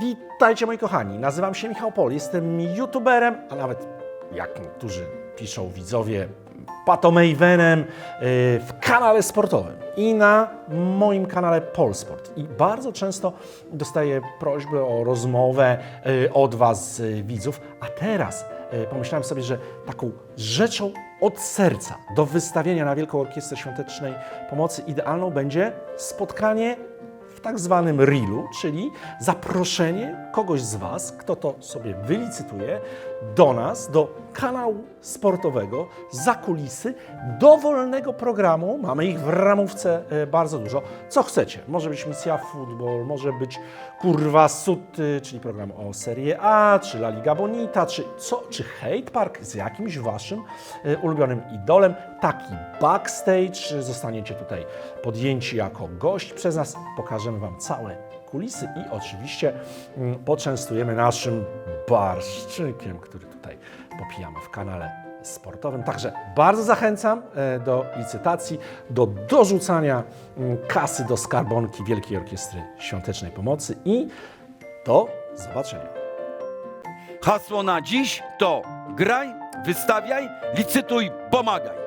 Witajcie moi kochani, nazywam się Michał Pol, jestem youtuberem, a nawet jak niektórzy piszą widzowie, patomavenem yy, w kanale sportowym i na moim kanale Polsport. I bardzo często dostaję prośby o rozmowę yy, od Was yy, widzów, a teraz pomyślałem sobie, że taką rzeczą od serca do wystawienia na Wielką Orkiestrę Świątecznej Pomocy idealną będzie spotkanie tak zwanym reelu, czyli zaproszenie kogoś z Was, kto to sobie wylicytuje, do nas, do kanału sportowego, za kulisy, dowolnego programu. Mamy ich w ramówce e, bardzo dużo. Co chcecie? Może być misja futbol, może być kurwa suty, czyli program o Serie A, czy La Liga Bonita, czy co, czy Hate Park z jakimś Waszym e, ulubionym idolem. Taki backstage, zostaniecie tutaj podjęci jako gość przez nas, pokażemy Wam całe kulisy i oczywiście mm, poczęstujemy naszym barszczykiem, który tutaj popijamy w kanale sportowym. Także bardzo zachęcam e, do licytacji, do dorzucania mm, kasy do skarbonki Wielkiej Orkiestry Świątecznej Pomocy i do zobaczenia. Hasło na dziś to graj, wystawiaj, licytuj, pomagaj.